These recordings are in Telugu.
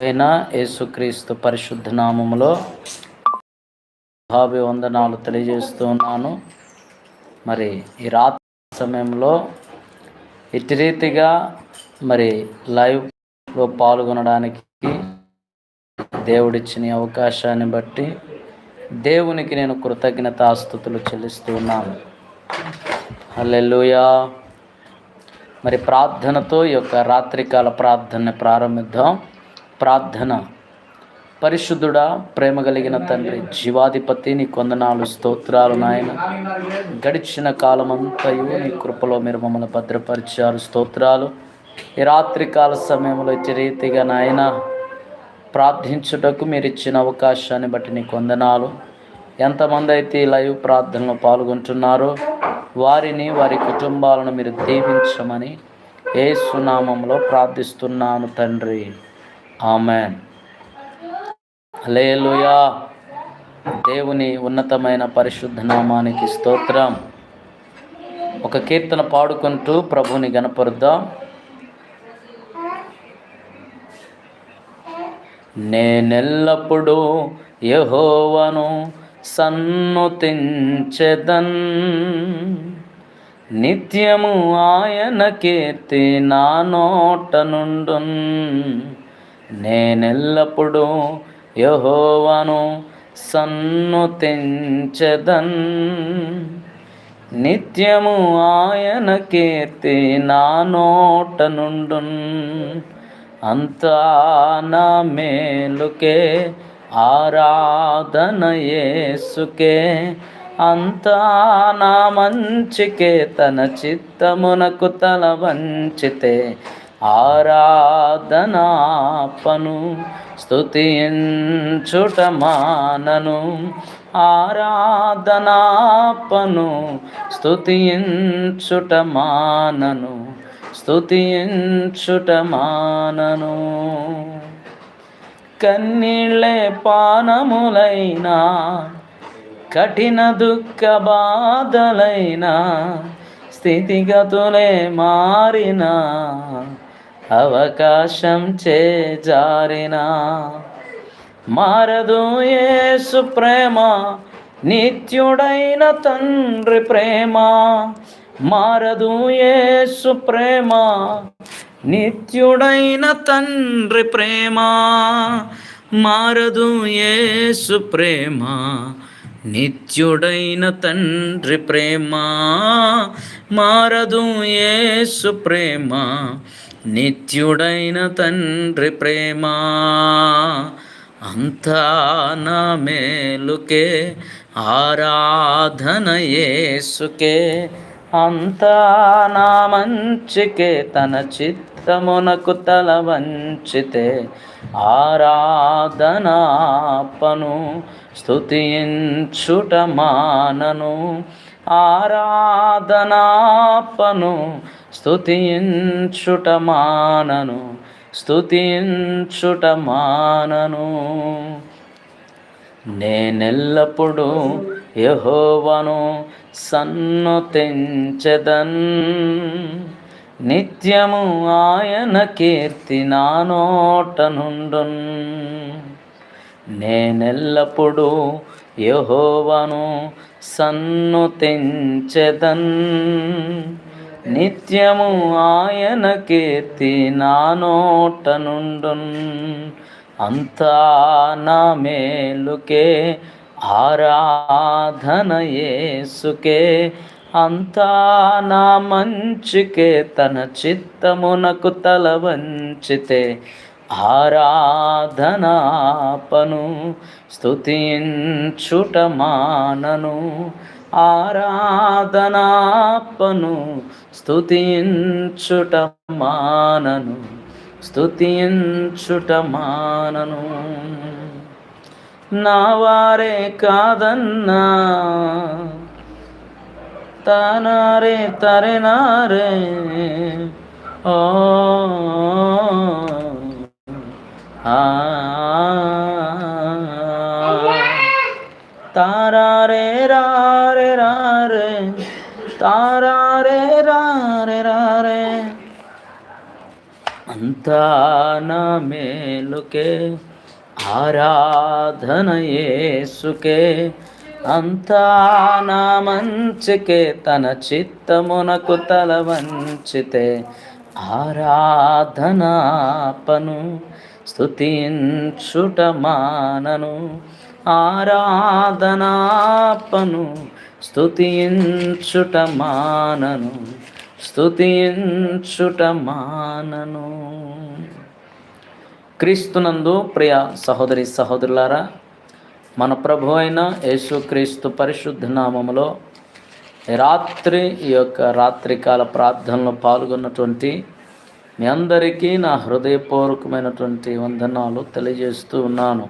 అయినా యేసుక్రీస్తు పరిశుద్ధ నామములో భావి వందనాలు తెలియజేస్తూ ఉన్నాను. మరి ఈ రాత్రి సమయంలో ఇటు రీతిగా మరి లైవ్లో పాల్గొనడానికి దేవుడిచ్చిన అవకాశాన్ని బట్టి దేవునికి నేను కృతజ్ఞతాస్థుతులు చెల్లిస్తూ ఉన్నాను. హల్లెలూయా! మరి ప్రార్థనతో ఈ యొక్క రాత్రికాల ప్రార్థన ప్రారంభిద్దాం. ప్రార్థన. పరిశుద్ధుడా ప్రేమ కలిగిన తండ్రి జీవాధిపతి నీ కొందనాలు స్తోత్రాలు నాయన. గడిచిన కాలమంతయు నీ కృపలో మీరు మమ్మల్ని భద్రపరిచారు స్తోత్రాలు. ఈ రాత్రికాల సమయంలో ఇచ్చే రీతిగా నాయన ప్రార్థించుటకు మీరు ఇచ్చిన అవకాశాన్ని బట్టి నీ కొందనాలు. ఎంతమంది అయితే ఈ లైవ్ ప్రార్థనలో పాల్గొంటున్నారో వారిని వారి కుటుంబాలను మీరు దీవించమని ఏ సునామంలో ప్రార్థిస్తున్నాను తండ్రి. ఆమెన్. లేలుయా దేవుని ఉన్నతమైన పరిశుద్ధ నామానికి స్తోత్రం. ఒక కీర్తన పాడుకుంటూ ప్రభుని గనపరుద్దాం. నేనెల్లప్పుడూ యహోవను సన్నుతించెదన్. నిత్యము ఆయన కీర్తి నా నోట నుండున్ నేనెల్లప్పుడూ యహోవను సన్నుతించదన్. నిత్యము ఆయన కీర్తి నా నోట నుండున్. అంతా నా మేలుకే ఆరాధన యేసుకే. అంతా నా మంచికే తన చిత్తమునకు తల వంచితే ఆరాధనాపను స్తుతించుట మానను ఆరాధనాపను స్తుతించుట మానను స్తుతించుట మానను కన్నీళ్ళే పానములైనా కఠిన దుఃఖ బాధలైనా స్థితిగతులే మారినా. అవకాశం చేజారినా మారదు యేసు ప్రేమ నిత్యుడైన తండ్రి ప్రేమ. మారదు యేసు ప్రేమ నిత్యుడైన తండ్రి ప్రేమ. మారదు యేసు ప్రేమ నిత్యుడైన తండ్రి ప్రేమ. మారదు యేసు ప్రేమ నిత్యుడైన తండ్రి ప్రేమ అంతా నా మేలుకే ఆరాధన యేసుకే అంతా నా మంచికే తన చిత్తమునకు తల వంచితే ఆరాధనాపను స్తుతించుట మానను. ఆరాధనాపను స్తుతించుట మానను స్తుతించుట మానను నేనెల్లప్పుడూ యహోవను సన్నుతించెదన్ నిత్యము ఆయన కీర్తి నా నోట నుండున్. నేనెల్లప్పుడూ యహోవను సన్నుతించెదన్. నిత్యము ఆయన కీర్తి నా నోట నుండున్. అంతా నా మేలుకే ఆరాధన యేసుకే. అంతా నా మంచికే తన చిత్తమునకు తల వంచితే ఆరాధనాపను స్తుతించుట మానను ఆరాధనాపను స్తుతించుట మానను స్తుతించుట మానను నా వారే కాదన్నా తనారే తరినారే. ఓ ఆ తారారే రారే రారే తారారే రారే రారే అంత అంతా నా మేలుకే ఆరాధన యేసుకే. అంతా నా మంచికే తన చిత్తమునకు తల వంచితే ఆరాధనాపను స్తుతించుట మానను ఆరాధనాపను స్తుతించుట మానను స్తుతించుట మానను. క్రీస్తునందు ప్రియ సహోదరి సహోదరులారా మన ప్రభు అయిన యేసుక్రీస్తు పరిశుద్ధ నామములో రాత్రి ఈ యొక్క రాత్రికాల ప్రార్థనలో పాల్గొన్నటువంటి మీ అందరికీ నా హృదయపూర్వకమైనటువంటి వందనాలు తెలియజేస్తూ ఉన్నాను.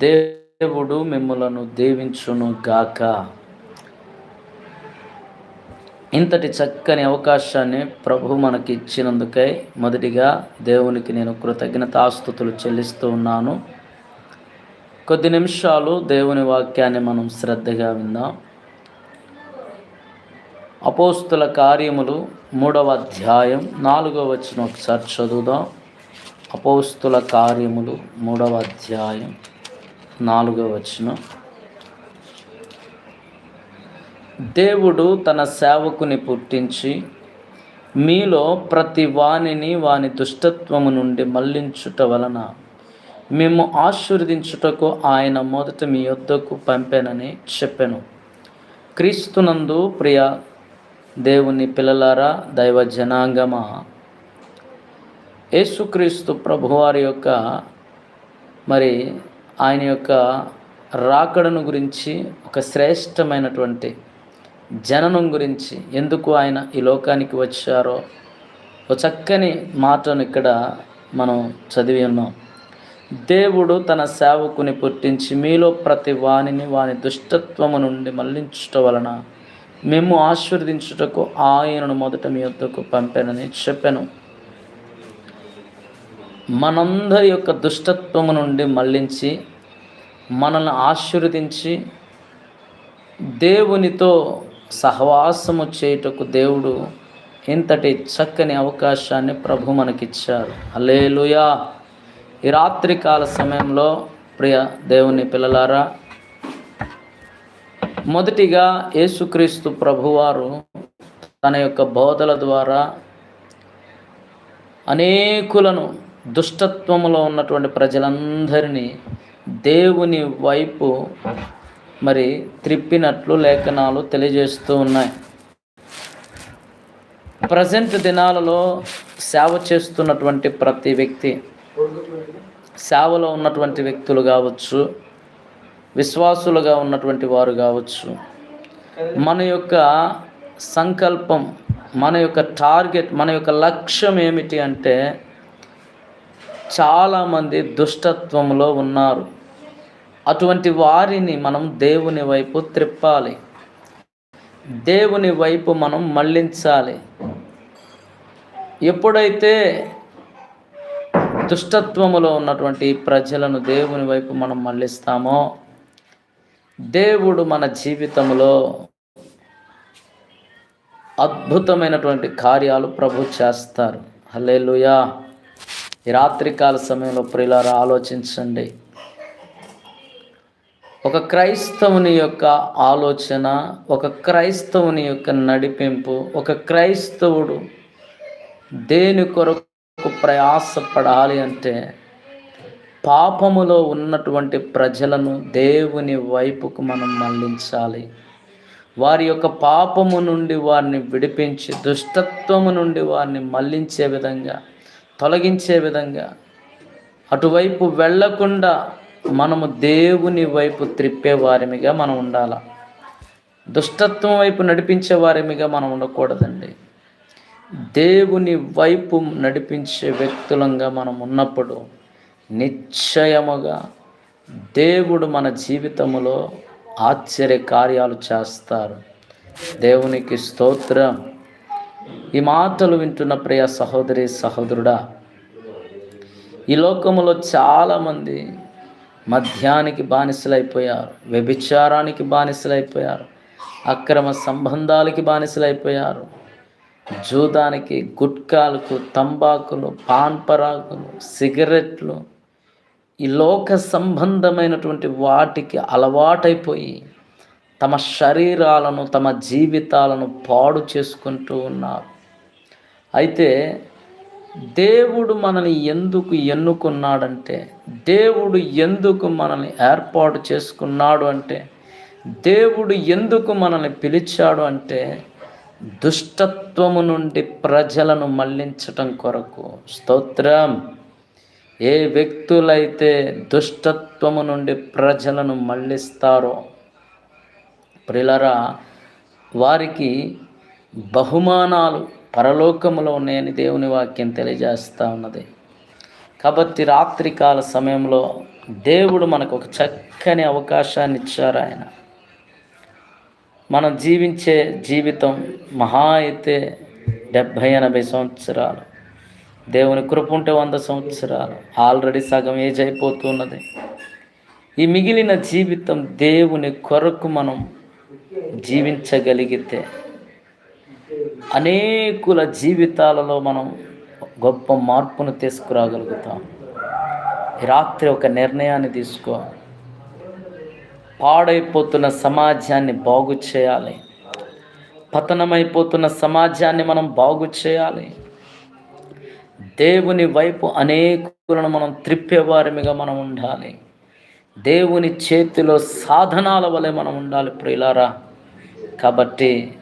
దేవుడు మిమ్మలను దీవించును గాక. ఇంతటి చక్కని అవకాశాన్ని ప్రభు మనకి ఇచ్చినందుకై మొదటిగా దేవునికి నేను కృతజ్ఞతాస్థుతులు చెల్లిస్తూ ఉన్నాను. కొద్ది నిమిషాలు దేవుని వాక్యాన్ని మనం శ్రద్ధగా విందాం. అపోస్తుల కార్యములు మూడవ అధ్యాయం నాలుగవ వచ్చిన ఒకసారి చదువుదాం. అపోస్తుల కార్యములు మూడవ అధ్యాయం నాలుగవ వచ్చిన దేవుడు తన సేవకుని పుట్టించి మీలో ప్రతి వాణిని వాని దుష్టత్వము నుండి మళ్ళించుట వలన మేము ఆశీర్వదించుటకు ఆయన మొదట మీ యొద్దకు పంపానని చెప్పాను. క్రీస్తునందు ప్రియ దేవుని పిల్లలారా దైవ జనాంగమా యేసుక్రీస్తు ప్రభువారి యొక్క మరి ఆయన యొక్క రాకడను గురించి ఒక శ్రేష్టమైనటువంటి జననం గురించి ఎందుకు ఆయన ఈ లోకానికి వచ్చారో ఒక చక్కని మాటను ఇక్కడ మనం చదివి ఉన్నాం. దేవుడు తన సేవకుని పుట్టించి మీలో ప్రతి వాణిని వాని దుష్టత్వము నుండి మళ్ళించుట వలన మేము ఆశీర్వదించుటకు ఆయనను మొదట మీ వద్దకు పంపానని చెప్పాను. మనందరి యొక్క దుష్టత్వము నుండి మళ్ళించి మనల్ని ఆశీర్వదించి దేవునితో సహవాసము చేయుటకు దేవుడు ఇంతటి చక్కని అవకాశాన్ని ప్రభు మనకిచ్చారు. అలేలుయా ఈ రాత్రికాల సమయంలో ప్రియ దేవుని పిల్లలారా మొదటిగా యేసుక్రీస్తు ప్రభువారు తన యొక్క బోధల ద్వారా అనేకులను దుష్టత్వంలో ఉన్నటువంటి ప్రజలందరినీ దేవుని వైపు మరి త్రిప్పినట్లు లేఖనాలు తెలియజేస్తూ ఉన్నాయి. ప్రజెంట్ దినాలలో సేవ చేస్తున్నటువంటి ప్రతి వ్యక్తి సేవలో ఉన్నటువంటి వ్యక్తులు కావచ్చు విశ్వాసులుగా ఉన్నటువంటి వారు కావచ్చు. మన యొక్క సంకల్పం మన యొక్క టార్గెట్ మన యొక్క లక్ష్యం ఏమిటి అంటే చాలామంది దుష్టత్వంలో ఉన్నారు. అటువంటి వారిని మనం దేవుని వైపు త్రిప్పాలి. దేవుని వైపు మనం మళ్ళించాలి ఎప్పుడైతే దుష్టత్వములో ఉన్నటువంటి ప్రజలను దేవుని వైపు మనం మళ్ళిస్తామో దేవుడు మన జీవితంలో అద్భుతమైనటువంటి కార్యాలు ప్రభు చేస్తారు. హలేలుయా ఈ రాత్రికాల సమయంలో ప్రియులారా ఆలోచించండి. ఒక క్రైస్తవుని యొక్క ఆలోచన ఒక క్రైస్తవుని యొక్క నడిపింపు ఒక క్రైస్తవుడు దేని కొరకు ప్రయాసపడాలి అంటే పాపములో ఉన్నటువంటి ప్రజలను దేవుని వైపుకు మనం మళ్ళించాలి. వారి యొక్క పాపము నుండి వారిని విడిపించి దుష్టత్వము నుండి వారిని మళ్ళించే విధంగా తొలగించే విధంగా అటువైపు వెళ్ళకుండా మనము దేవుని వైపు త్రిప్పే వారిమిగా మనం ఉండాల? దుష్టత్వం వైపు నడిపించే వారిమిగా మనం ఉండకూడదండి. దేవుని వైపు నడిపించే వ్యక్తులంగా మనం ఉన్నప్పుడు నిశ్చయముగా దేవుడు మన జీవితంలో ఆశ్చర్య కార్యాలు చేస్తారు. దేవునికి స్తోత్రం. ఈ మాటలు వింటున్న ప్రియ సహోదరి సహోదరుడా ఈ లోకములో చాలామంది మద్యానికి బానిసలైపోయారు వ్యభిచారానికి బానిసలైపోయారు అక్రమ సంబంధాలకి బానిసలైపోయారు జూదానికి గుట్కాలకు తంబాకులు పాన్ పరాకులు సిగరెట్లు ఈ లోక సంబంధమైనటువంటి వాటికి అలవాటైపోయి తమ శరీరాలను తమ జీవితాలను పాడు చేసుకుంటూ ఉన్నారు. అయితే దేవుడు మనల్ని ఎందుకు ఎన్నుకున్నాడంటే దేవుడు ఎందుకు మనల్ని ఏర్పాటు చేసుకున్నాడు అంటే దేవుడు ఎందుకు మనల్ని పిలిచాడు అంటే దుష్టత్వము నుండి ప్రజలను మళ్ళించటం కొరకు. స్తోత్రం. ఏ వ్యక్తులైతే దుష్టత్వము నుండి ప్రజలను మళ్ళిస్తారో ప్రిలరా వారికి బహుమానాలు పరలోకములో ఉన్నాయని దేవుని వాక్యం తెలియజేస్తూ ఉన్నది. కాబట్టి రాత్రికాల సమయంలో దేవుడు మనకు ఒక చక్కని అవకాశాన్ని ఇచ్చారు ఆయన. మనం జీవించే జీవితం మహా అయితే డెబ్భై ఎనభై సంవత్సరాలు. దేవుని కృప ఉంటే వంద సంవత్సరాలు. ఆల్రెడీ సగం ఏజ్ అయిపోతున్నది. ఈ మిగిలిన జీవితం దేవుని కొరకు మనం జీవించగలిగితే అనేకుల జీవితాలలో మనం గొప్ప మార్పును తీసుకురాగలుగుతాం. రాత్రి ఒక నిర్ణయాన్ని తీసుకో. పాడైపోతున్న సమాజాన్ని బాగు చేయాలి. పతనమైపోతున్న సమాజాన్ని మనం బాగు చేయాలి. దేవుని వైపు అనేకులను మనం త్రిప్పేవారిగా మనం ఉండాలి. దేవుని చేతిలో సాధనాల వలె మనం ఉండాలి ప్రియులారా. కాబట్టి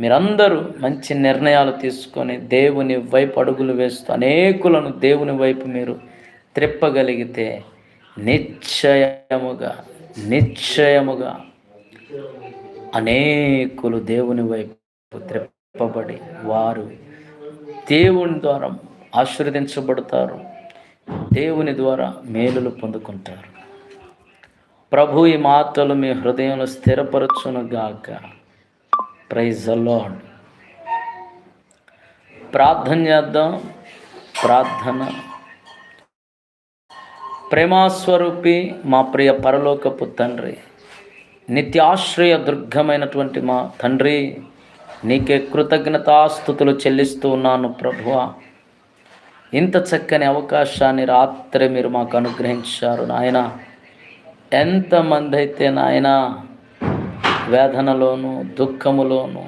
మీరందరూ మంచి నిర్ణయాలు తీసుకొని దేవుని వైపు అడుగులు వేస్తూ అనేకులను దేవుని వైపు మీరు త్రిప్పగలిగితే నిశ్చయముగా నిశ్చయముగా అనేకులు దేవుని వైపు త్రిప్పబడి వారు దేవుని ద్వారా ఆశీర్వదించబడతారు. దేవుని ద్వారా మేలులు పొందుకుంటారు. ప్రభు ఈ మాటలు మీ హృదయంలో స్థిరపరచునుగాక. ప్రైజ్ లాడ్ ప్రార్థన చేద్దాం. ప్రార్థన. ప్రేమాస్వరూపి మా ప్రియ పరలోకపు తండ్రి నిత్యాశ్రయ దుర్గమైనటువంటి మా తండ్రి నీకే కృతజ్ఞతాస్థుతులు చెల్లిస్తూ ఉన్నాను ప్రభువ. ఇంత చక్కని అవకాశాన్ని రాత్రి మీరు మాకు అనుగ్రహించారు నాయన. ఎంతమంది అయితే నాయన వేదనలోను దుఃఖములోను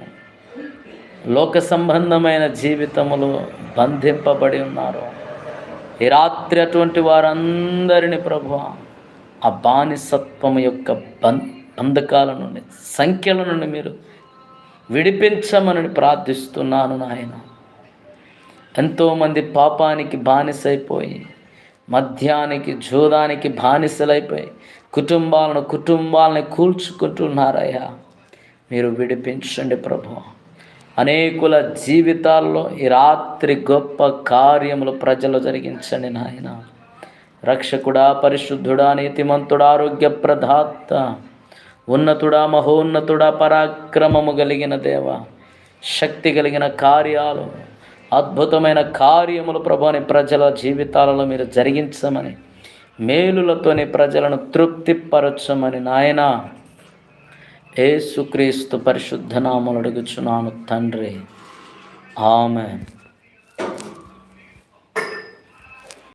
లోక సంబంధమైన జీవితములో బంధింపబడి ఉన్నారు ఈ రాత్రి అటువంటి వారందరిని ప్రభు ఆ బానిసత్వము యొక్క బం బంధకాల నుండి సంఖ్యల నుండి మీరు విడిపించమని ప్రార్థిస్తున్నాను నాయన. ఎంతోమంది పాపానికి బానిసైపోయి మద్యానికి జోదానికి బానిసలైపోయి కుటుంబాలను కుటుంబాలని కూల్చుకుంటున్నారయ్యా. మీరు విడిపించండి ప్రభు. అనేకుల జీవితాల్లో ఈ రాత్రి గొప్ప కార్యములు ప్రజలు జరిగించండి నాయన. రక్షకుడా పరిశుద్ధుడా నీతిమంతుడా ఆరోగ్య ప్రధాత ఉన్నతుడా మహోన్నతుడా పరాక్రమము కలిగిన దేవ శక్తి కలిగిన కార్యాలు అద్భుతమైన కార్యములు ప్రభాని ప్రజల జీవితాలలో మీరు జరిగించమని మేలులతోని ప్రజలను తృప్తిపరచమని నాయన ఏసుక్రీస్తు పరిశుద్ధనామలు అడుగుచున్నాను తండ్రి. ఆమె